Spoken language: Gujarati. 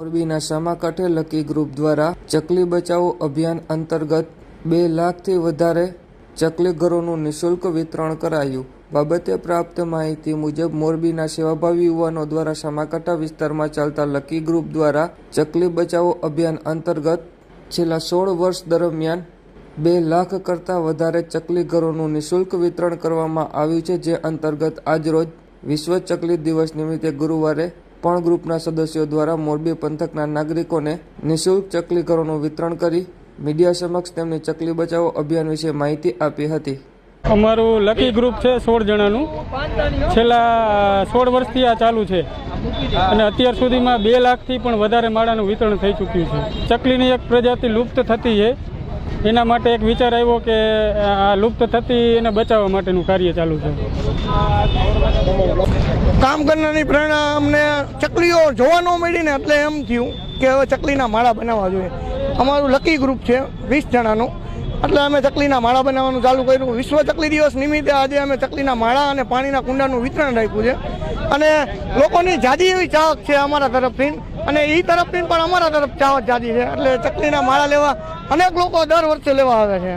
મોરબીના સામાકાંઠે લકી ગ્રુપ દ્વારા ચકલી બચાવો અભિયાન અંતર્ગત બે લાખથી વધારે ચકલી ઘરોનું નિઃશુલ્ક વિતરણ કરાયું. બાબતે પ્રાપ્ત માહિતી મુજબ, મોરબીના સેવાભાવી યુવાનો દ્વારા સામાકાંઠા વિસ્તારમાં ચાલતા લકી ગ્રુપ દ્વારા ચકલી બચાવો અભિયાન અંતર્ગત છેલ્લા સોળ વર્ષ દરમિયાન બે લાખ કરતાં વધારે ચકલી ઘરોનું નિઃશુલ્ક વિતરણ કરવામાં આવ્યું છે, જે અંતર્ગત આજરોજ વિશ્વ ચકલી દિવસ નિમિત્તે ગુરુવારે પણ ગ્રુપના સદસ્યો દ્વારા મોરબી પંથકના નાગરિકોને નિઃશુલ્ક ચકલી ઘરોનું વિતરણ કરી મીડિયા સમક્ષ તેમની ચકલી બચાવો અભિયાન વિશે માહિતી આપી હતી. અમારું લકી ગ્રુપ છે સોળ જણાનું. છેલ્લા સોળ વર્ષથી આ ચાલુ છે. અને અત્યાર સુધીમાં બે લાખથી પણ વધારે માળાનું વિતરણ થઈ ચૂક્યું છે. ચકલીની એક પ્રજાતિ લુપ્ત થતી છે. એના માટે એક વિચાર આવ્યો કે આ લુપ્ત થતી એને બચાવવા માટેનું કાર્ય ચાલુ છે. કામ કરનારની પ્રેરણા અમને ચકલીઓ જોવા ન મળી ને એટલે એમ થયું કે હવે ચકલીના માળા બનાવવા જોઈએ. અમારું લકી ગ્રુપ છે, વીસ જણાનું. એટલે અમે ચકલીના માળા બનાવવાનું ચાલુ કર્યું. વિશ્વ ચકલી દિવસ નિમિત્તે આજે અમે ચકલીના માળા અને પાણીના કુંડાનું વિતરણ રાખ્યું છે. અને લોકોની જાજી એવી ચાહક છે અમારા તરફથી. અને એ તરફથી પણ અમારા તરફ ચાહક જાજી છે. એટલે ચકલીના માળા લેવા અનેક લોકો દર વર્ષે લેવા આવે છે.